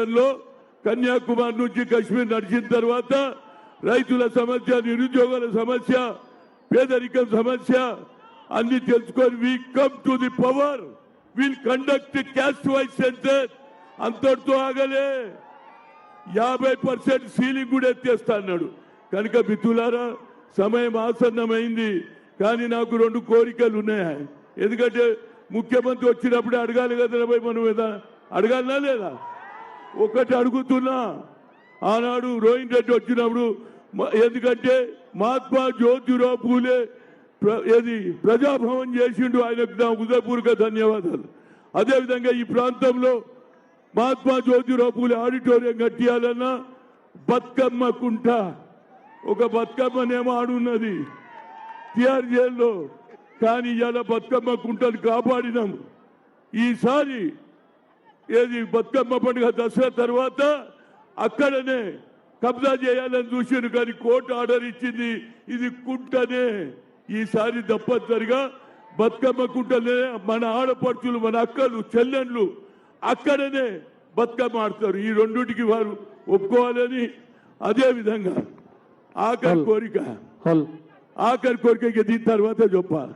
మార్గంలో కన్యాకుమారి నుంచి కశ్మీర్ నడిచిన తర్వాత రైతుల సమస్య నిరుద్యోగుల సమస్య పేదరికం సమస్య అన్ని తెలుసుకొని we come to the power will conduct caste wise center అంతటితో ఆగలే. యాభై పర్సెంట్ సీలింగ్ కూడా ఎత్తేస్తా అన్నాడు. కనుక మిత్రులారా సమయం ఆసన్నమైంది. కానీ నాకు రెండు కోరికలు ఉన్నాయి. ఎందుకంటే ముఖ్యమంత్రి వచ్చినప్పుడే అడగాలి కదా మనం ఏదా అడగాలనా లేదా? ఒకటి అడుగుతున్నా. ఆనాడు రోహిన్ రెడ్డి వచ్చినప్పుడు ఎందుకంటే మహాత్మా జ్యోతిరావు పూలే ప్ర- ఏది ప్రజాభవన్ చేసిండు ఆయనకు నా హృదయపూర్వక ధన్యవాదాలు. అదేవిధంగా ఈ ప్రాంతంలో మహాత్మా జ్యోతిరావు పూలే ఆడిటోరియం కట్టియాలన్నా బతుకమ్మ కుంట. ఒక బతుకమ్మనేమో ఆడున్నది. టిఆర్ జైల్లో. కానీ ఇలా బతుకమ్మ కుంటను కాపాడినాం ఈసారి ఏది బతుకమ్మ పండుగ దసరా తర్వాత అక్కడనే కబ్జా చేయాలని చూసారు కానీ కోర్టు ఆర్డర్ ఇచ్చింది. ఇది కుంటనే. ఈసారి తప్పనిసరిగా బతుకమ్మ కుంటనే మన ఆడపడుచులు మన అక్కలు చెల్లెండ్లు అక్కడనే బతుకమ్మ ఆడతారు. ఈ రెండుటికి వారు ఒప్పుకోవాలని అదే విధంగా ఆఖరి కోరిక. ఆఖరి కోరిక దీని తర్వాత చెప్పాలి.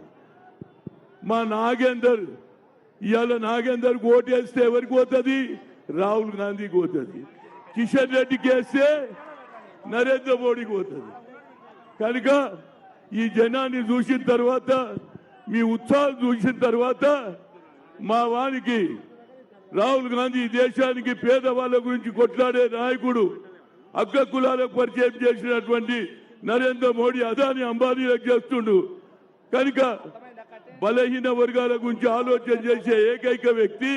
మా నాగేందర్ ఇవాళ నాగేందర్ ఓటేస్తే ఎవరికి పోతుంది రాహుల్ గాంధీకి పోతుంది కిషన్ రెడ్డికి వేస్తే నరేంద్ర మోడీకి పోతుంది కనుక ఈ జనాన్ని చూసిన తర్వాత మీ ఉత్సాహం చూసిన తర్వాత మా వానికి రాహుల్ గాంధీ దేశానికి పేదవాళ్ళ గురించి కొట్లాడే నాయకుడు అగ్ర కులాలకు పరిచయం చేసినటువంటి నరేంద్ర మోడీ అదాని అంబానీలకు చేస్తుండు. కనుక బలహీన వర్గాల గురించి ఆలోచన చేసే ఏకైక వ్యక్తి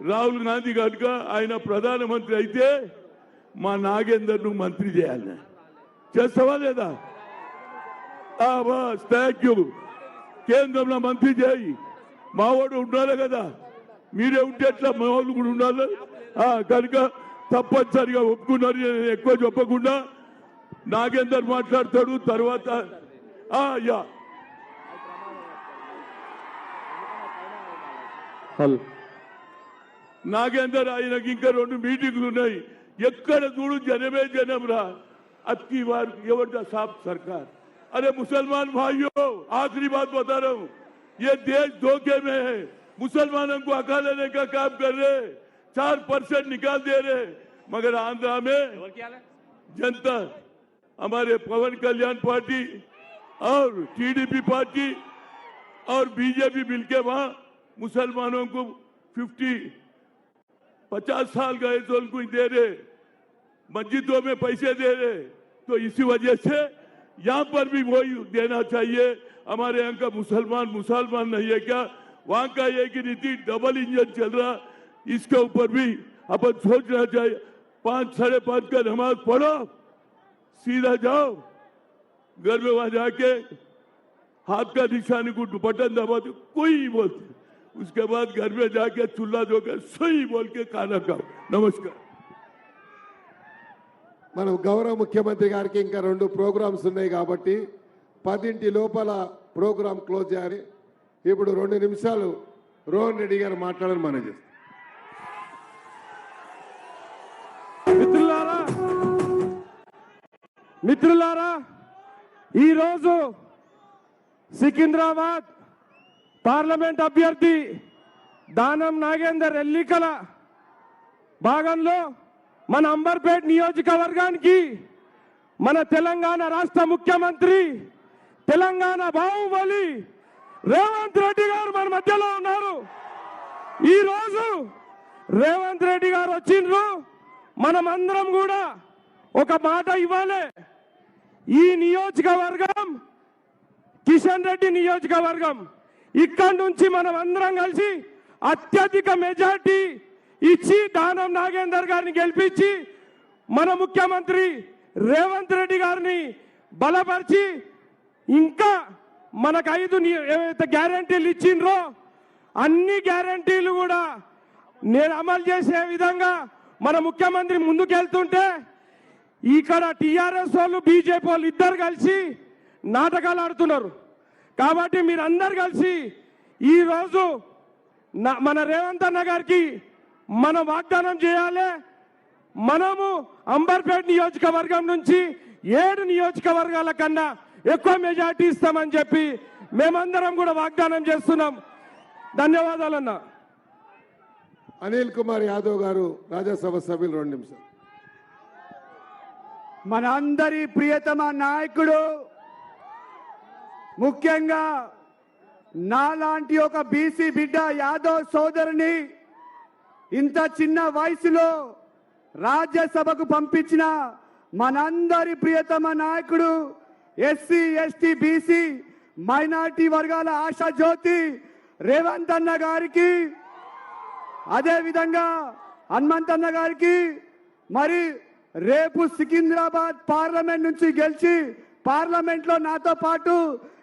రాహుల్ గాంధీ కనుక ఆయన ప్రధానమంత్రి అయితే మా నాగేందర్ను మంత్రి చేయాలి. చేస్తావా లేదా? బాస్ థ్యాంక్ యూ కేంద్రంలో మంత్రి చేయి. మావాడు ఉండాలి కదా. మీరే ఉంటే ఎట్లా మా వాళ్ళు కూడా ఉండాలి? కనుక తప్పనిసరిగా ఒప్పుకున్నారు నేను ఎక్కువ చెప్పకుండా నాగేందర్ మాట్లాడతాడు తర్వాత ఆ, యా. హల్ నాగేందర్ ఆయనకి ఇంకా రెండు మీటింగ్లు ఉన్నాయి ఎక్కడ చూడు జనమే జనం రా అత్కి बार एवटा साफ सरकार अरे मुसलमान भाइयों आखिरी बात बता रहा हूँ ये देश धोखे में है मुसलमानों को हका लेने का काम कर रहे चार परसेंट निकाल दे रहे मगर आंध्रा में जनता हमारे पवन कल्याण पार्टी और टीडीपी पार्टी और बीजेपी मिलके वहां मुसलमानों को 50 पचास साल गए तो उनको दे रहे मस्जिदों में पैसे दे रहे तो इसी वजह से यहाँ पर भी वही देना चाहिए। हमारे यहाँ का मुसलमान मुसलमान नहीं है क्या? वहाँ का एक ही नीति डबल इंजन चल रहा। इसके ऊपर भी अपन सोचना चाहिए। पाँच, साढ़े पाँच का नमाज़ पढ़ो, सीधा जाओ। घर में वहाँ जाके हाथ का निशानी को बटन दबा दो। कोई बोलते उसके बाद घर में जाके चूल्हा धोकर सही बोल के खाना खाओ नमस्कार మనం గౌరవ ముఖ్యమంత్రి గారికి ఇంకా రెండు ప్రోగ్రామ్స్ ఉన్నాయి కాబట్టి పదింటి లోపల ప్రోగ్రామ్ క్లోజ్ చేయాలి ఇప్పుడు రెండు నిమిషాలు రోహన్ రెడ్డి గారు మాట్లాడని మనం చేస్తాం మిత్రులారా మిత్రులారా ఈరోజు సికింద్రాబాద్ పార్లమెంట్ అభ్యర్థి దానం నాగేందర్ ఎన్నికల భాగంలో మన అంబర్పేట్ నియోజకవర్గానికి మన తెలంగాణ రాష్ట్ర ముఖ్యమంత్రి తెలంగాణ బాహుబలి రేవంత్ రెడ్డి గారు మన మధ్యలో ఉన్నారు. ఈ రోజు రేవంత్ రెడ్డి గారు వచ్చిండ్రు. మనమందరం కూడా ఒక మాట ఇవ్వాలి. ఈ నియోజకవర్గం కిషన్ రెడ్డి నియోజకవర్గం. ఇక్కడి నుంచి మనం అందరం కలిసి అత్యధిక మెజార్టీ ఇచ్చి దానం నాగేందర్ గారిని గెలిపించి మన ముఖ్యమంత్రి రేవంత్ రెడ్డి గారిని బలపరిచి ఇంకా మనకు ఐదు ని- ఏవైతే గ్యారంటీలు ఇచ్చిండ్రో అన్ని గ్యారంటీలు కూడా నేను అమలు చేసే విధంగా మన ముఖ్యమంత్రి ముందుకెళ్తుంటే ఇక్కడ టీఆర్ఎస్ వాళ్ళు బీజేపీ వాళ్ళు ఇద్దరు కలిసి నాటకాలు ఆడుతున్నారు. కాబట్టి మీరందరు కలిసి ఈ రోజు నా- మన రేవంత్ అన్న గారికి మనం వాగ్దానం చేయాలి. మనము అంబర్పేట్ నియోజకవర్గం నుంచి ఏడు నియోజకవర్గాల కన్నా ఎక్కువ మెజార్టీ ఇస్తామని చెప్పి మేమందరం కూడా వాగ్దానం చేస్తున్నాం. ధన్యవాదాలన్నా. అనిల్ కుమార్ యాదవ్ గారు రాజ్యసభ సభ్యులు రెండు నిమిషాలు. మనందరి ప్రియతమ నాయకుడు ముఖ్యంగా నాలాంటి ఒక బీసీ బిడ్డ యాదవ్ సోదరుని ఇంత చిన్న వయసులో రాజ్యసభకు పంపించిన మనందరి ప్రియతమ నాయకుడు ఎస్సీ ఎస్టీ బీసీ మైనార్టీ వర్గాల ఆశా జ్యోతి రేవంత్ అన్న గారికి అదే విధంగా హనుమంతన్న గారికి మరి రేపు సికింద్రాబాద్ పార్లమెంట్ నుంచి గెలిచి పార్లమెంట్లో నాతో పాటు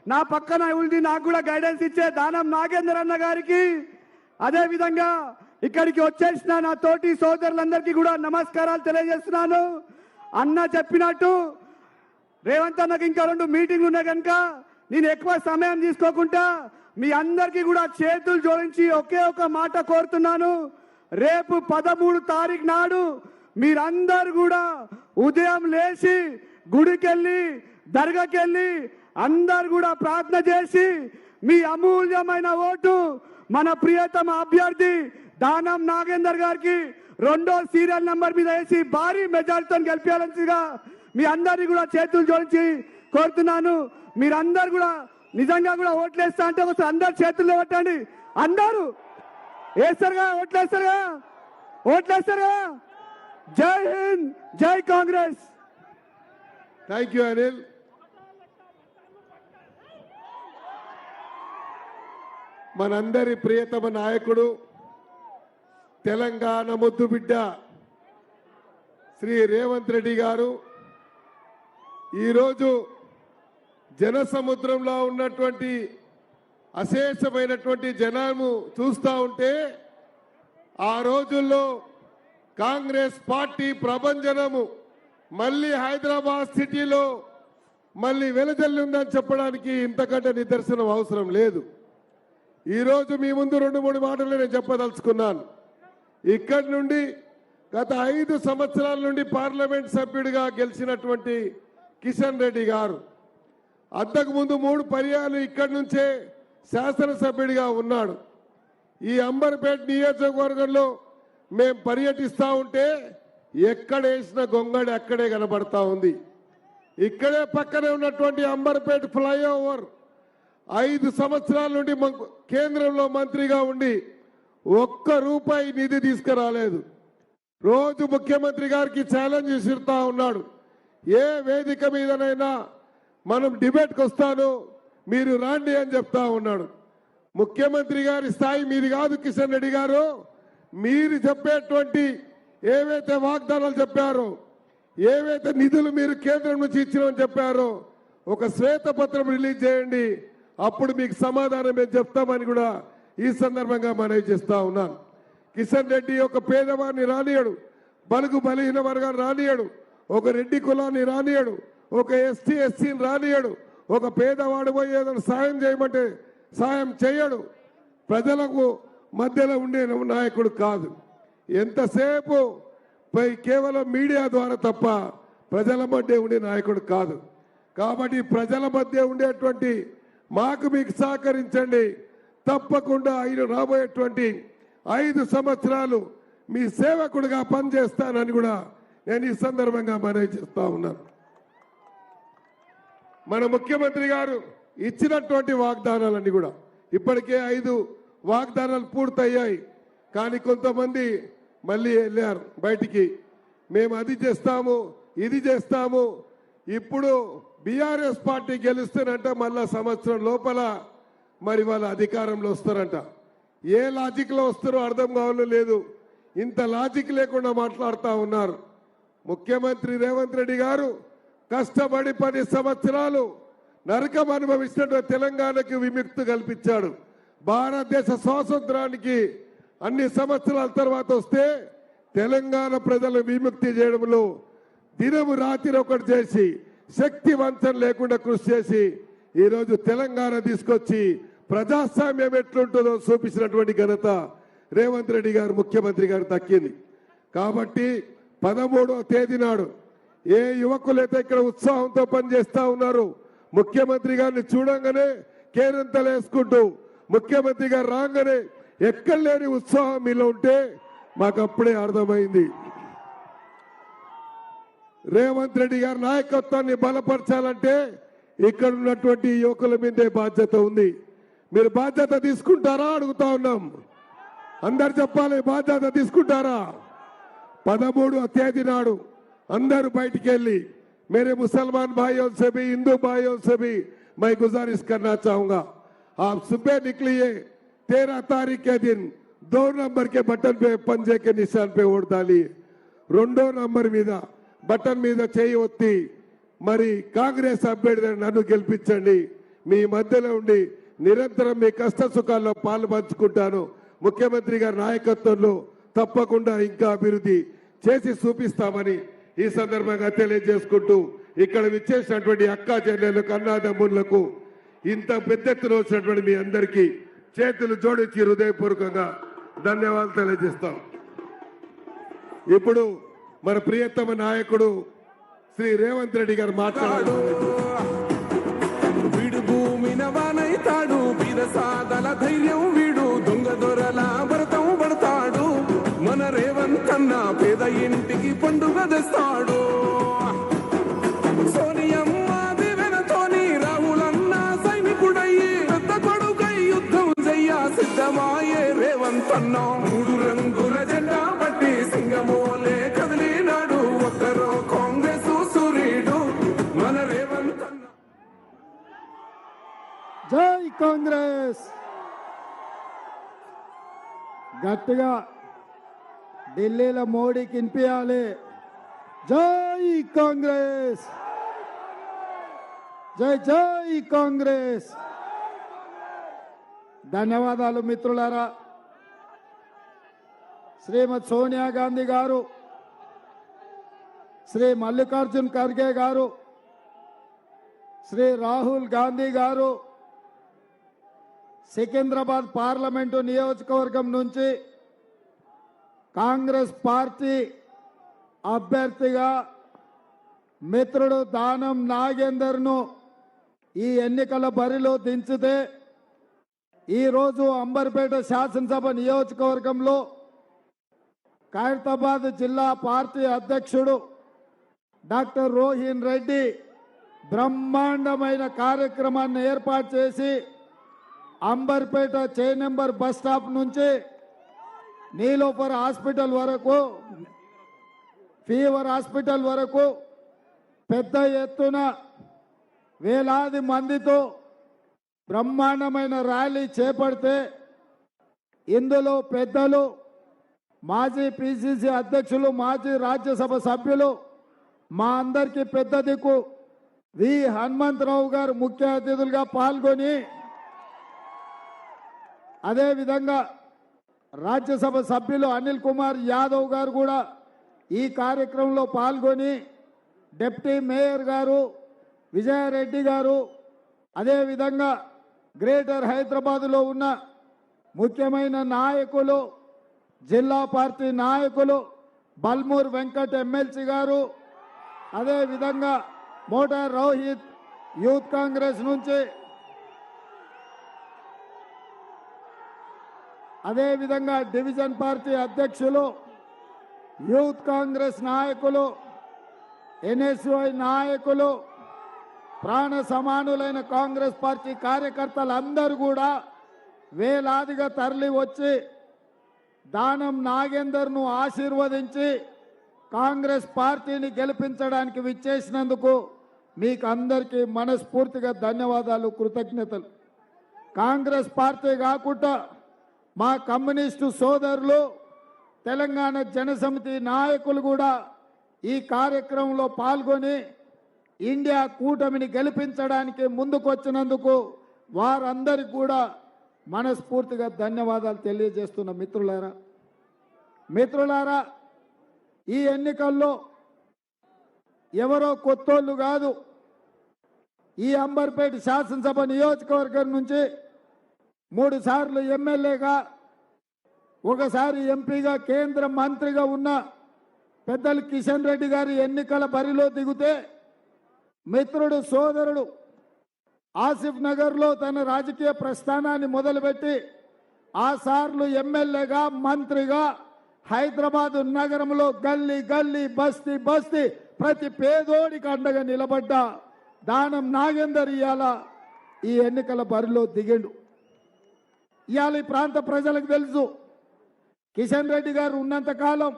నా పక్కన ఉండి నాకు కూడా గైడెన్స్ ఇచ్చే దానం నాగేందర్ అన్న గారికి. అదే విధంగా ఇక్కడికి వచ్చేసిన నా తోటి సోదరులందరికీ కూడా నమస్కారాలు తెలియజేస్తున్నాను. అన్న చెప్పినట్టు రేవంత్ అన్నకి ఇంకా రెండు మీటింగ్లు ఉన్నాయి కనుక నేను ఎక్కువ సమయం తీసుకోకుండా మీ అందరికీ కూడా చేతులు జోడించి ఒకే ఒక మాట కోరుతున్నాను. రేపు పదమూడు తారీఖు నాడు మీరందరూ కూడా ఉదయం లేచి గుడికెళ్ళి దర్గాకెళ్ళి అందరు కూడా ప్రార్థన చేసి మీ అమూల్యమైన ఓటు మన ప్రియతమ అభ్యర్థి దానం నాగేందర్ గారికి రెండో సీరియల్ నంబర్ మీద వేసి భారీ మెజార్టీతో గెలిపించాల్సిందిగా మీ అందరినీ కూడా చేతులు జోడించి కోరుతున్నాను. మీరందరు కూడా నిజంగా కూడా ఓట్లేస్తా అంటే ఒకసారి అందరు చేతుల్లో పెట్టండి. అందరూ వేస్తారుగా ఓట్లేస్తారుగా ఓట్లేస్తారుగా జై హింద్ జై కాంగ్రెస్. థ్యాంక్ యూ అనిల్ మనందరి ప్రియతమ నాయకుడు తెలంగాణ ముద్దుబిడ్డ శ్రీ రేవంత్ రెడ్డి గారు. ఈరోజు జనసముద్రంలో ఉన్నటువంటి అశేషమైనటువంటి జనము చూస్తూ ఉంటే ఆ రోజుల్లో కాంగ్రెస్ పార్టీ ప్రభంజనము మళ్ళీ హైదరాబాద్ సిటీలో మళ్ళీ వెలజల్లుందని చెప్పడానికి ఇంతకంటే నిదర్శనం అవసరం లేదు. ఈరోజు మీ ముందు రెండు మూడు మాటలు నేను చెప్పదలుచుకున్నాను. ఇక్కడి నుండి గత ఐదు సంవత్సరాల నుండి పార్లమెంట్ సభ్యుడిగా గెలిచినటువంటి కిషన్ రెడ్డి గారు అంతకుముందు మూడు పర్యాలు ఇక్కడి నుంచే శాసనసభ్యుడిగా ఉన్నాడు. ఈ అంబర్పేట నియోజకవర్గంలో మేం పర్యటిస్తూ ఉంటే ఎక్కడ వేసిన గొంగడి అక్కడే కనబడతా ఉంది. ఇక్కడే పక్కనే ఉన్నటువంటి అంబర్పేట ఫ్లైఓవర్ ఐదు సంవత్సరాల నుండి కేంద్రంలో మంత్రిగా ఉండి ఒక్క రూపాయి నిధి తీసుకురాలేదు. రోజు ముఖ్యమంత్రి గారికి ఛాలెంజ్ విసురుతా ఉన్నాడు. ఏ వేదిక మీదనైనా మనం డిబేట్కి వస్తాను మీరు రాండి అని చెప్తా ఉన్నాడు. ముఖ్యమంత్రి గారి స్థాయి మీది కాదు కిషన్ రెడ్డి గారు. మీరు చెప్పేటువంటి ఏవైతే వాగ్దానాలు చెప్పారో ఏవైతే నిధులు మీరు కేంద్రం నుంచి ఇచ్చినామని చెప్పారో ఒక శ్వేతపత్రం రిలీజ్ చేయండి. అప్పుడు మీకు సమాధానం మేము చెప్తామని కూడా ఈ సందర్భంగా మనవి చేస్తా ఉన్నాను. కిషన్ రెడ్డి ఒక పేదవాడిని రానియడు. బలుగు బలహీన వర్గాన్ని రానియడు. ఒక రెడ్డి కులాన్ని రానియడు. ఒక ఎస్టీ ఎస్సీని రానియడు. ఒక పేదవాడు పోయి ఏదైనా సాయం చేయమంటే సాయం చేయడు. ప్రజలకు మధ్యలో ఉండే నాయకుడు కాదు. ఎంతసేపు పై కేవలం మీడియా ద్వారా తప్ప ప్రజల మధ్య ఉండే నాయకుడు కాదు. కాబట్టి ప్రజల మధ్య ఉండేటువంటి మాకు మీకు సహకరించండి. తప్పకుండా ఆయన రాబోయేటువంటి ఐదు సంవత్సరాలు మీ సేవకుడిగా పనిచేస్తానని కూడా నేను ఈ సందర్భంగా మనవి చేస్తా ఉన్నాను. మన ముఖ్యమంత్రి గారు ఇచ్చినటువంటి వాగ్దానాలన్నీ కూడా ఇప్పటికే ఐదు వాగ్దానాలు పూర్తయ్యాయి. కానీ కొంతమంది మళ్ళీ వెళ్ళారు బయటికి. మేము అది చేస్తాము ఇది చేస్తాము. ఇప్పుడు బీఆర్ఎస్ పార్టీ గెలుస్తారంట మళ్ళా సంవత్సరం లోపల మరి వాళ్ళ అధికారంలో వస్తారంట. ఏ లాజిక్లో వస్తారో అర్థం కావాలో లేదు. ఇంత లాజిక్ లేకుండా మాట్లాడుతూ ఉన్నారు. ముఖ్యమంత్రి రేవంత్ రెడ్డి గారు కష్టపడి పది సంవత్సరాలు నరకం అనుభవిస్తున్న తెలంగాణకు విముక్తి కల్పించాడు. భారతదేశ స్వాతంత్రానికి అన్ని సంవత్సరాల తర్వాత వస్తే తెలంగాణ ప్రజలు విముక్తి చేయడంలో దినము రాత్రి ఒకటి చేసి శక్తి వంచన లేకుండా కృషి చేసి ఈరోజు తెలంగాణ తీసుకొచ్చి ప్రజాస్వామ్యం ఎట్లుంటుందో చూపించినటువంటి ఘనత రేవంత్ రెడ్డి గారు ముఖ్యమంత్రి గారు దక్కింది. కాబట్టి పదమూడవ తేదీ నాడు ఏ యువకులైతే ఇక్కడ ఉత్సాహంతో పనిచేస్తా ఉన్నారు ముఖ్యమంత్రి గారిని చూడంగానే కేరింతలేసుకుంటూ ముఖ్యమంత్రి గారు రాగానే ఎక్కడ లేని ఉత్సాహం మీలో ఉంటే మాకు అప్పుడే అర్థమైంది. రేవంత్ రెడ్డి గారి నాయకత్వాన్ని బలపరచాలంటే ఇక్కడ ఉన్నటువంటి యువకుల మీదే బాధ్యత ఉంది మీరు బాధ్యత తీసుకుంటారా అడుగుతా ఉన్నాం అందరు చెప్పాలి బాధ్యత తీసుకుంటారా పదమూడు తేదీ నాడు అందరూ బయటికి వెళ్ళి मेरे मुसलमान भाइयों से भी हिंदू भाइयों से भी मैं गुजारिश करना चाहूंगा आप सुबह निकलिए तेरह तारीख के दिन दो नंबर के बटन पे पंजे के निशान पे वोट डालिए రెండో నంబర్ మీద బటన్ మీద చేయి ఒత్తి మరి కాంగ్రెస్ అభ్యర్థి నన్ను గెలిపించండి. మీ మధ్యలో ఉండి నిరంతరం మీ కష్ట సుఖాల్లో పాలు పంచుకుంటాను. ముఖ్యమంత్రి గారి నాయకత్వంలో తప్పకుండా ఇంకా అభివృద్ధి చేసి చూపిస్తామని ఈ సందర్భంగా తెలియజేసుకుంటూ ఇక్కడ విచ్చేసినటువంటి అక్కా చెల్లెలకు అన్నాదమ్ములకు ఇంత పెద్ద ఎత్తున వచ్చినటువంటి మీ అందరికీ చేతులు జోడించి హృదయపూర్వకంగా ధన్యవాదాలు తెలియజేస్తాం. ఇప్పుడు మన ప్రియతమ నాయకుడు శ్రీ రేవంత్ రెడ్డి గారు మాట్లాడారు. వీడు భూమిన వానైతాడు సాదల ధైర్యం కాంగ్రెస్. గట్టిగా ఢిల్లీలో మోడీకి వినిపించాలి. జై కాంగ్రెస్. జై జై కాంగ్రెస్. ధన్యవాదాలు మిత్రులారా. శ్రీమతి సోనియా గాంధీ గారు శ్రీ మల్లికార్జున్ ఖర్గే గారు శ్రీ రాహుల్ గాంధీ గారు సికింద్రాబాద్ పార్లమెంటు నియోజకవర్గం నుంచి కాంగ్రెస్ పార్టీ అభ్యర్థిగా మిత్రుడు దానం నాగేందర్ను ఈ ఎన్నికల బరిలో దించితే ఈరోజు అంబర్పేట శాసనసభ నియోజకవర్గంలో ఖైరతాబాద్ జిల్లా పార్టీ అధ్యక్షుడు డాక్టర్ రోహిన్ రెడ్డి బ్రహ్మాండమైన కార్యక్రమాన్ని ఏర్పాటు చేసి అంబర్పేట చే నెంబర్ బస్ స్టాప్ నుంచి నీలోఫర్ హాస్పిటల్ వరకు ఫీవర్ హాస్పిటల్ వరకు పెద్ద ఎత్తున వేలాది మందితో బ్రహ్మాండమైన ర్యాలీ చేపడితే ఇందులో పెద్దలు మాజీ పిసిసి అధ్యక్షులు మాజీ రాజ్యసభ సభ్యులు మా అందరికీ పెద్ద దిక్కు వి హనుమంతరావు గారు ముఖ్య అతిథులుగా పాల్గొని అదేవిధంగా రాజ్యసభ సభ్యులు అనిల్ కుమార్ యాదవ్ గారు కూడా ఈ కార్యక్రమంలో పాల్గొని డిప్యూటీ మేయర్ గారు విజయారెడ్డి గారు అదేవిధంగా గ్రేటర్ హైదరాబాదులో ఉన్న ముఖ్యమైన నాయకులు జిల్లా పార్టీ నాయకులు బల్మూర్ వెంకట్ ఎమ్మెల్సీ గారు అదేవిధంగా మోటార్ రోహిత్ యూత్ కాంగ్రెస్ నుంచి అదేవిధంగా డివిజన్ పార్టీ అధ్యక్షులు యూత్ కాంగ్రెస్ నాయకులు ఎన్ఎస్యుఐ నాయకులు ప్రాణ సమానులైన కాంగ్రెస్ పార్టీ కార్యకర్తలందరూ కూడా వేలాదిగా తరలి వచ్చి దానం నాగేందర్ను ఆశీర్వదించి కాంగ్రెస్ పార్టీని గెలిపించడానికి విచ్చేసినందుకు మీకు అందరికీ మనస్ఫూర్తిగా ధన్యవాదాలు కృతజ్ఞతలు. కాంగ్రెస్ పార్టీ కాకుండా మా కమ్యూనిస్టు సోదరులు తెలంగాణ జనసమితి నాయకులు కూడా ఈ కార్యక్రమంలో పాల్గొని ఇండియా కూటమిని గెలిపించడానికి ముందుకొచ్చినందుకు వారందరికి కూడా మనస్ఫూర్తిగా ధన్యవాదాలు తెలియజేస్తున్న మిత్రులారా. మిత్రులారా ఈ ఎన్నికల్లో ఎవరో కొత్తోళ్ళు కాదు ఈ అంబర్పేట శాసనసభ నియోజకవర్గం నుంచి మూడు సార్లు ఎమ్మెల్యేగా ఒకసారి ఎంపీగా కేంద్ర మంత్రిగా ఉన్న పెద్దలు కిషన్ రెడ్డి గారి ఎన్నికల బరిలో దిగితే మిత్రుడు సోదరుడు ఆసిఫ్ నగర్లో తన రాజకీయ ప్రస్థానాన్ని మొదలుపెట్టి ఆ సార్లు ఎమ్మెల్యేగా మంత్రిగా హైదరాబాద్ నగరంలో గల్లీ గల్లీ బస్తీ బస్తీ ప్రతి పేదోడికి అండగా నిలబడ్డ. దానం నాగేందర్ ఇయ్యాల ఈ ఎన్నికల బరిలో దిగిండు. ఇవాళ ఈ ప్రాంత ప్రజలకు తెలుసు. కిషన్ రెడ్డి గారు ఉన్నంత కాలం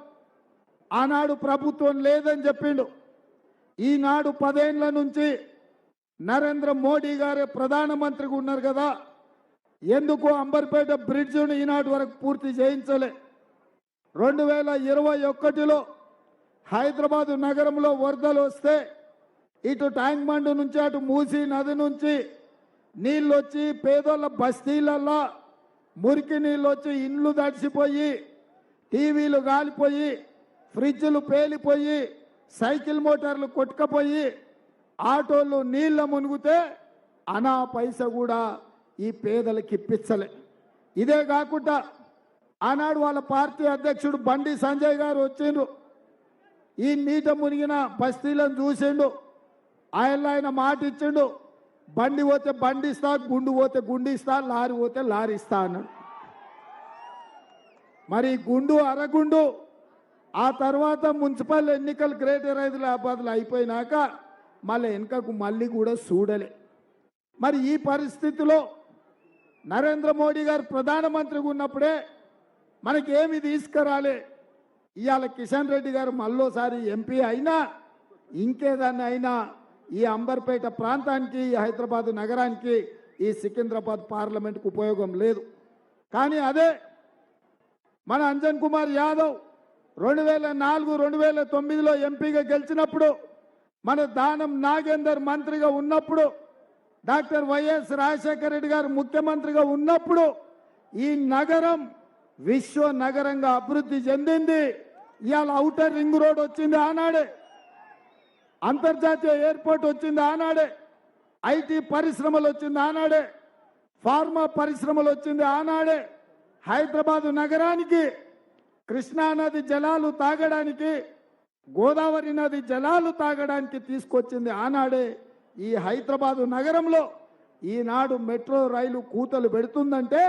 ఆనాడు ప్రభుత్వం లేదని చెప్పిండు. ఈనాడు పదేళ్ళ నుంచి నరేంద్ర మోడీ గారే ప్రధానమంత్రిగా ఉన్నారు కదా. ఎందుకు అంబర్పేట బ్రిడ్జ్ను ఈనాటి వరకు పూర్తి చేయించలే? రెండు వేల ఇరవై ఒకటిలో హైదరాబాద్ నగరంలో వరదలు వస్తే ఇటు ట్యాంక్ బండ్ నుంచి అటు మూసి నది నుంచి నీళ్ళు వచ్చి పేదోళ్ళ బస్తీలల్లో మురికి నీళ్ళు వచ్చి ఇండ్లు తడిసిపోయి టీవీలు గాలిపోయి ఫ్రిడ్జ్లు పేలిపోయి సైకిల్ మోటార్లు కొట్టుకపోయి ఆటోలు నీళ్ళ మునిగితే అనా పైస కూడా ఈ పేదలకి ఇప్పించలే. ఇదే కాకుండా ఆనాడు వాళ్ళ పార్టీ అధ్యక్షుడు బండి సంజయ్ గారు వచ్చిండ్రు ఈ నీట మునిగిన బస్తీలను చూసిండు. ఆయన ఆయన మాట ఇచ్చిండు బండి పోతే బండి ఇస్తా గుండు పోతే గుండు ఇస్తా లారీ పోతే లారీ ఇస్తా అన్నాడు మరి గుండు అరగుండు ఆ తర్వాత మున్సిపల్ ఎన్నికలు గ్రేటర్ హైదరాబాద్లో అయిపోయినాక మళ్ళీ వెనుకకు మళ్ళీ కూడా చూడలే. మరి ఈ పరిస్థితిలో నరేంద్ర మోడీ గారు ప్రధానమంత్రిగా ఉన్నప్పుడే మనకేమి తీసుకురాలే? ఇవాళ కిషన్ రెడ్డి గారు మళ్ళోసారి ఎంపీ అయినా ఇంకేదాన్ని అయినా ఈ అంబర్పేట ప్రాంతానికి ఈ హైదరాబాద్ నగరానికి ఈ సికింద్రాబాద్ పార్లమెంట్కు ఉపయోగం లేదు. కానీ అదే మన అంజన్ కుమార్ యాదవ్ రెండు వేల నాలుగు రెండు వేల తొమ్మిదిలో ఎంపీగా గెలిచినప్పుడు మన దానం నాగేందర్ మంత్రిగా ఉన్నప్పుడు డాక్టర్ వైఎస్ రాజశేఖర రెడ్డి గారు ముఖ్యమంత్రిగా ఉన్నప్పుడు ఈ నగరం విశ్వ నగరంగా అభివృద్ధి చెందింది. ఇవాళ ఔటర్ రింగ్ రోడ్ వచ్చింది ఆనాడే. అంతర్జాతీయ ఎయిర్పోర్ట్ వచ్చింది ఆనాడే. ఐటీ పరిశ్రమలు వచ్చింది ఆనాడే. ఫార్మా పరిశ్రమలు వచ్చింది ఆనాడే. హైదరాబాదు నగరానికి కృష్ణా నది జలాలు తాగడానికి గోదావరి నది జలాలు తాగడానికి తీసుకొచ్చింది ఆనాడే ఈ హైదరాబాదు నగరంలో. ఈనాడు మెట్రో రైలు కూతలు పెడుతుందంటే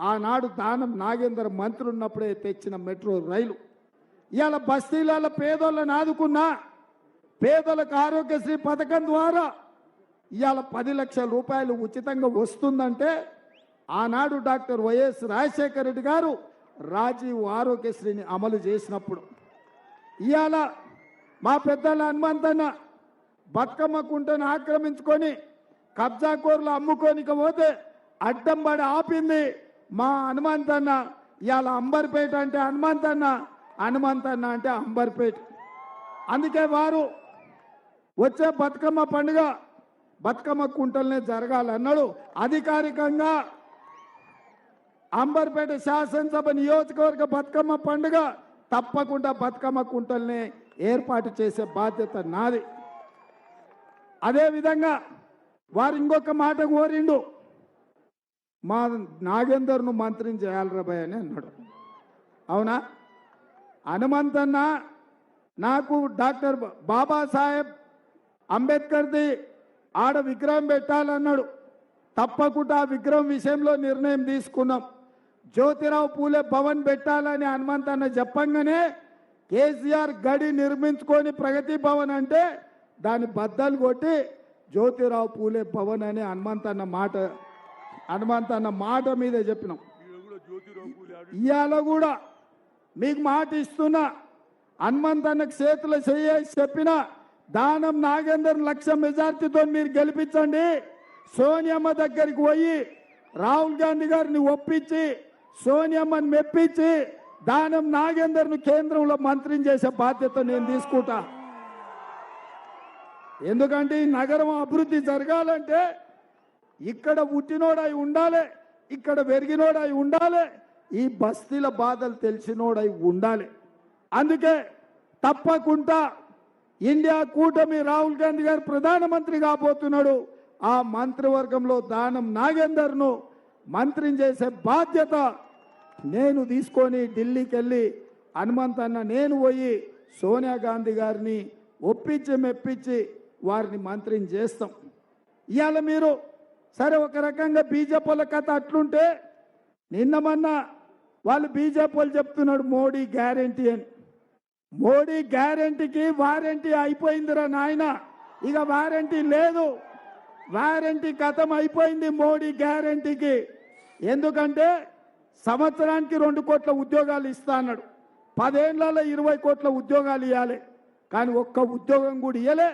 ఆనాడు దానం నాగేందర్ మంత్రి ఉన్నప్పుడే తెచ్చిన మెట్రో రైలు. ఇవాళ బస్తీలలో పేదోళ్ళని ఆదుకున్నా పేదలకు ఆరోగ్యశ్రీ పథకం ద్వారా ఇవాళ పది లక్షల రూపాయలు ఉచితంగా వస్తుందంటే ఆనాడు డాక్టర్ వైఎస్ రాజశేఖర రెడ్డి గారు రాజీవ్ ఆరోగ్యశ్రీని అమలు చేసినప్పుడు. ఇవాళ మా పెద్దల హనుమంతన్న బతుకమ్మ కుంటను ఆక్రమించుకొని కబ్జా కూరలు అమ్ముకోనిక పోతే అడ్డం పడి ఆపింది మా హనుమంతన్న. ఇవాళ అంబర్పేట అంటే హనుమంతన్న హనుమంతన్న అంటే అంబర్పేట. అందుకే వారు వచ్చే బతుకమ్మ పండుగ బతుకమ్మ కుంటలనే జరగాలన్నాడు. అధికారికంగా అంబర్పేట శాసనసభ నియోజకవర్గ బతుకమ్మ పండుగ తప్పకుండా బతుకమ్మ కుంటల్ని ఏర్పాటు చేసే బాధ్యత నాది. అదేవిధంగా వారు ఇంకొక మాట కోరిండు. మా నాగేందర్ను మంత్రిని చేయాలరా భయ అని అన్నాడు. అవునా? హనుమంతన్న నాకు డాక్టర్ బాబాసాహెబ్ అంబేద్కర్ది ఆడ విగ్రహం పెట్టాలన్నాడు. తప్పకుండా ఆ విగ్రహం విషయంలో నిర్ణయం తీసుకున్నాం. జ్యోతిరావు పూలే భవన్ పెట్టాలని హనుమంతన్న చెప్పంగానే కేసీఆర్ గడి నిర్మించుకొని ప్రగతి భవన్ అంటే దాన్ని బద్దలు కొట్టి జ్యోతిరావు పూలే భవన్ అని హనుమంతన్న మాట హనుమంతన్న మాట మీద చెప్పినాం. ఇవాళ కూడా మీకు మాట ఇస్తున్నా. హనుమంతన్నకు చేతులు చేయ చెప్పిన దానం నాగేందర్ లక్ష మెజార్టీతో మీరు గెలిపించండి. సోనియమ్మ దగ్గరికి పోయి రాహుల్ గాంధీ గారిని ఒప్పించి సోనియమ్మని మెప్పించి దానం నాగేందర్ను కేంద్రంలో మంత్రిని చేసే బాధ్యత నేను తీసుకుంటా. ఎందుకంటే ఈ నగరం అభివృద్ధి జరగాలంటే ఇక్కడ పుట్టినోడై ఉండాలి ఇక్కడ పెరిగినోడై ఉండాలి ఈ బస్తీల బాధలు తెలిసినోడై ఉండాలి. అందుకే తప్పకుండా ఇండియా కూటమి రాహుల్ గాంధీ గారు ప్రధానమంత్రి కాబోతున్నాడు ఆ మంత్రివర్గంలో దానం నాగేందర్ను మంత్రిని చేసే బాధ్యత నేను తీసుకొని ఢిల్లీకి వెళ్ళి హనుమంత్ అన్న నేను పోయి సోనియా గాంధీ గారిని ఒప్పించి మెప్పించి వారిని మంత్రిని చేస్తాం. ఇవాళ మీరు సరే ఒక రకంగా బీజేపీల కథ అట్లుంటే నిన్నమన్నా వాళ్ళు బీజేపీ చెప్తున్నాడు మోడీ గ్యారంటీ అని. మోడీ గ్యారంటీకి వారంటీ అయిపోయిందిరా నాయన. ఇక వారంటీ లేదు. వారంటీ కథం అయిపోయింది మోడీ గ్యారంటీకి. ఎందుకంటే సంవత్సరానికి రెండు కోట్ల ఉద్యోగాలు ఇస్తా అన్నాడు. పదేళ్ళలో ఇరవై కోట్ల ఉద్యోగాలు ఇవ్వాలి కానీ ఒక్క ఉద్యోగం కూడా ఇవ్వలే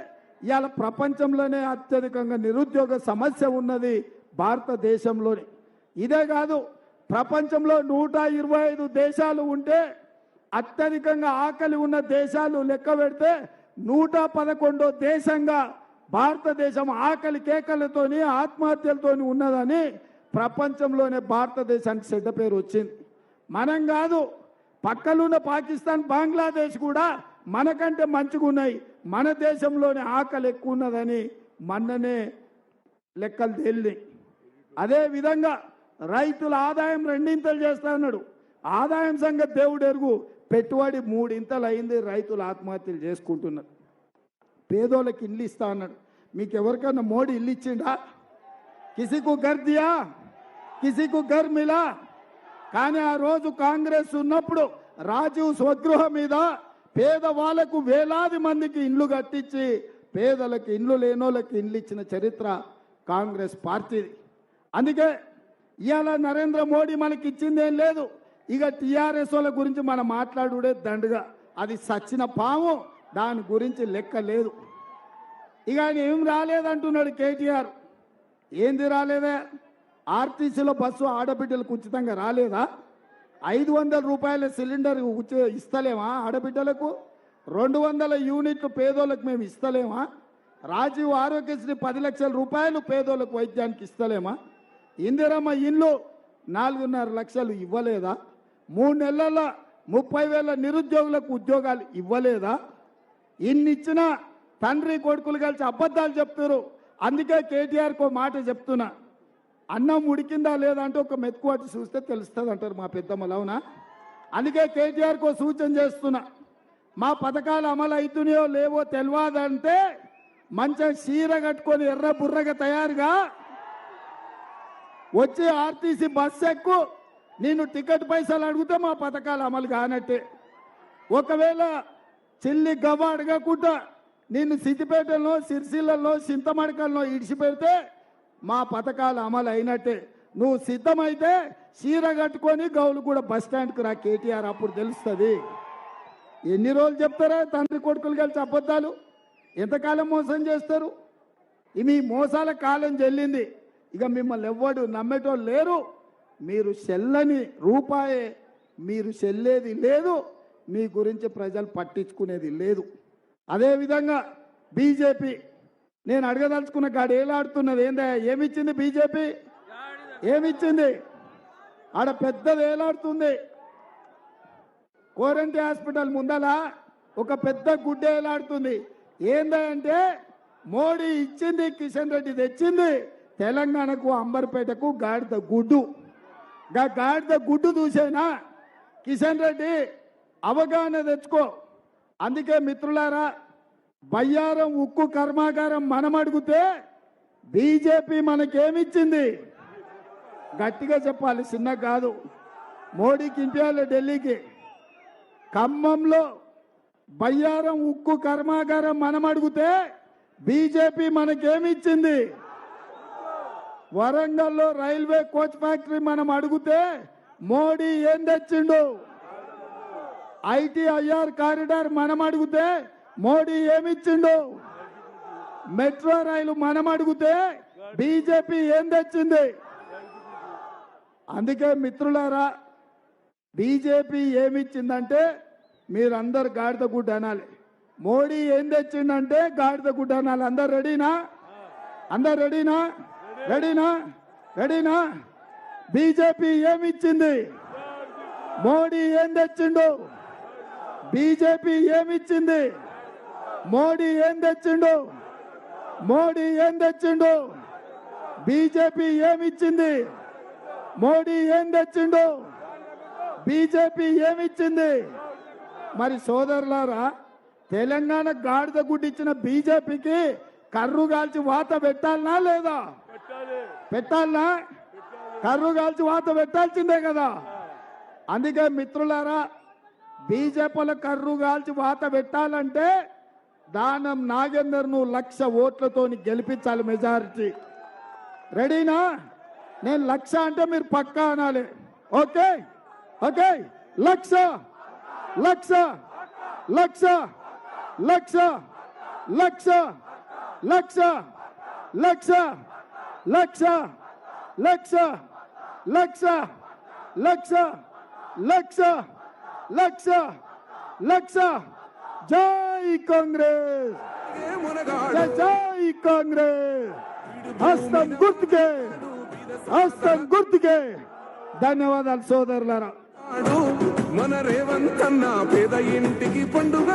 ఇవాళ ప్రపంచంలోనే అత్యధికంగా నిరుద్యోగ సమస్య ఉన్నది భారతదేశంలోనే. ఇదే కాదు ప్రపంచంలో నూట ఇరవై ఐదు దేశాలు ఉంటే అత్యధికంగా ఆకలి ఉన్న దేశాలు లెక్క పెడితే నూట పదకొండో దేశంగా భారతదేశం ఆకలి కేకలతోని ఆత్మహత్యలతోని ఉన్నదని ప్రపంచంలోనే భారతదేశానికి చెడ్డ పేరు వచ్చింది. మనం కాదు పక్కలున్న పాకిస్తాన్ బంగ్లాదేశ్ కూడా మనకంటే మంచిగా ఉన్నాయి మన దేశంలోనే ఆకలి ఎక్కువ ఉన్నదని మొన్ననే లెక్కలు తేలి అదే విధంగా రైతుల ఆదాయం రెండింతలు చేస్తా అన్నాడు. ఆదాయం సంగతి దేవుడు ఎరుగు. పెట్టుబడి మూడింతలు అయింది రైతులు ఆత్మహత్యలు చేసుకుంటున్నారు. పేదోళ్ళకి ఇల్లు ఇస్తా అన్నాడు. మీకు ఎవరికన్నా మోడీ ఇల్లు ఇచ్చిండా? కిసికు గర్ దియా కిసికు గర్ మిలా కానీ ఆ రోజు కాంగ్రెస్ ఉన్నప్పుడు రాజీవ్ స్వగృహ మీద పేదవాళ్ళకు వేలాది మందికి ఇండ్లు కట్టించి పేదలకు ఇండ్లు లేనోళ్ళకి ఇండ్లు ఇచ్చిన చరిత్ర కాంగ్రెస్ పార్టీది. అందుకే ఇవాళ నరేంద్ర మోడీ మనకి ఇచ్చిందేం లేదు. ఇక టీఆర్ఎస్ వాళ్ళ గురించి మనం మాట్లాడుడే దండుగా. అది సచ్చిన పాము దాని గురించి లెక్క లేదు. ఇక ఆయన ఏం రాలేదంటున్నాడు కేటీఆర్. ఏంది రాలేదే? ఆర్టీసీలో బస్సు ఆడబిడ్డలకు ఉచితంగా రాలేదా? ఐదు వందల రూపాయల సిలిండర్ ఉచి ఇస్తలేమా ఆడబిడ్డలకు? రెండు వందల యూనిట్లు పేదోళ్ళకు మేము ఇస్తలేమా? రాజీవ్ ఆరోగ్యశ్రీ పది లక్షల రూపాయలు పేదోళ్ళకు వైద్యానికి ఇస్తలేమా? ఇందిరమ్మ ఇల్లు నాలుగున్నర లక్షలు ఇవ్వలేదా? మూడు నెలల ముప్పై వేల నిరుద్యోగులకు ఉద్యోగాలు ఇవ్వలేదా? ఇన్నిచ్చిన తండ్రి కొడుకులు కలిసి అబద్ధాలు చెప్తారు అందుకే కేటీఆర్కి ఒక మాట చెప్తున్నా. అన్నం ఉడికిందా లేదా అంటే ఒక మెతుకువాటి చూస్తే తెలుస్తుంది అంటారు మా పెద్దమ్మలు అవునా? అందుకే కేటీఆర్కి ఒక సూచన చేస్తున్నా. మా పథకాలు అమలు అవుతున్నాయో లేవో తెలియదంటే మంచిగా చీర కట్టుకొని ఎర్ర బుర్రగా తయారుగా వచ్చి ఆర్టీసీ బస్సు ఎక్కు నేను టికెట్ పైసలు అడిగితే మా పథకాలు అమలు కానట్టే. ఒకవేళ చెల్లి గవ్వ అడగకుండా నిన్ను సిద్దిపేటలో సిరిసిల్లలో చింతమడకల్లో ఇడిచిపెడితే మా పథకాలు అమలు అయినట్టే. నువ్వు సిద్ధమైతే చీర కట్టుకొని గౌలు కూడా బస్ స్టాండ్కి రా కేటీఆర్ అప్పుడు తెలుస్తుంది. ఎన్ని రోజులు చెప్తారా తండ్రి కొడుకులు కలిసి అబద్ధాలు? ఎంతకాలం మోసం చేస్తారు? ఈ మీ మోసాల కాలం చెల్లింది. ఇక మిమ్మల్ని ఎవ్వడు నమ్మేటోళ్ళు లేరు. మీరు చెల్లని రూపాయే మీరు చెల్లేది లేదు మీ గురించి ప్రజలు పట్టించుకునేది లేదు. అదేవిధంగా బీజేపీ నేను అడగదలుచుకున్న గాడు ఏలాడుతున్నది ఏందా ఏమిచ్చింది బీజేపీ? ఏమిచ్చింది? ఆడ పెద్దది ఏలాడుతుంది. కోరంటి హాస్పిటల్ ముందల ఒక పెద్ద గుడ్డ ఏలాడుతుంది. ఏందంటే మోడీ ఇచ్చింది కిషన్ రెడ్డి తెచ్చింది తెలంగాణకు అంబర్పేటకు గాడిద గుడ్డు. గాడిద గుడ్డు చూసేనా? కిషన్ రెడ్డి అవగాహన తెచ్చుకో. అందుకే మిత్రులారా బయ్యారం ఉక్కు కర్మాగారం మనం అడిగితే బీజేపీ మనకేమిచ్చింది? గట్టిగా చెప్పాలి చిన్న కాదు. మోడీకి ఇంపాలి ఢిల్లీకి. ఖమ్మంలో బయ్యారం ఉక్కు కర్మాగారం మనం అడిగితే బీజేపీ మనకేమిచ్చింది? వరంగల్లో రైల్వే కోచ్ ఫ్యాక్టరీ మనం అడిగితే మోడీ ఏం తెచ్చిండు? ఐటీఐఆర్ కారిడార్ మనం అడిగితే మోడీ ఏమిచ్చిండు మెట్రో రైలు మనం అడిగితే బీజేపీ ఏం తెచ్చింది? అందుకే మిత్రులారా బీజేపీ ఏమిచ్చిందంటే మీరందరు గాడిద గుడ్డ అనాలి. మోడీ ఏం తెచ్చిందంటే గాడిద గుడ్డ అనాలి. అందరు రెడీనా? అందరు రెడీనా? రెడీనా? రెడీనా? బీజేపీ ఏమిచ్చింది? మోడీ ఏం తెచ్చిండు? బీజేపీ ఏమిచ్చింది? మోడీ ఏం తెచ్చిండు? మోడీ ఏం తెచ్చిండు? బీజేపీ ఏమిచ్చింది? మోడీ ఏం తెచ్చిండు? బీజేపీ ఏమిచ్చింది? మరి సోదరులారా తెలంగాణ గాడిద గుడ్డిచ్చిన బీజేపీకి కర్రు కాల్చి వాత పెట్టాలనా లేదా? పెట్టాలనా కర్రు కాల్చి వాత పెట్టాల్సిందే కదా. అందుకే మిత్రులారా బీజేపీల కర్రు కాల్చి వాత పెట్టాలంటే దానం నాగేందర్ను లక్ష ఓట్లతోని గెలిపించాలి మెజారిటీ. రెడీనా? నేను లక్ష అంటే మీరు పక్కా అనాలి. ఓకే? ఓకే? లక్ష? లక్ష? లక్ష? లక్ష? లక్ష? లక్ష? లక్ష? Laksa, Laksa, Laksa, Laksa, Laksa, Laksa, Laksa, Jai Congress, Jai Congress, Hastam Gurtige, Hastam Gurtige, ధన్యవాదాలు సోదరులారా మన రేవంతన్న పేద ఇంటికి పండుగ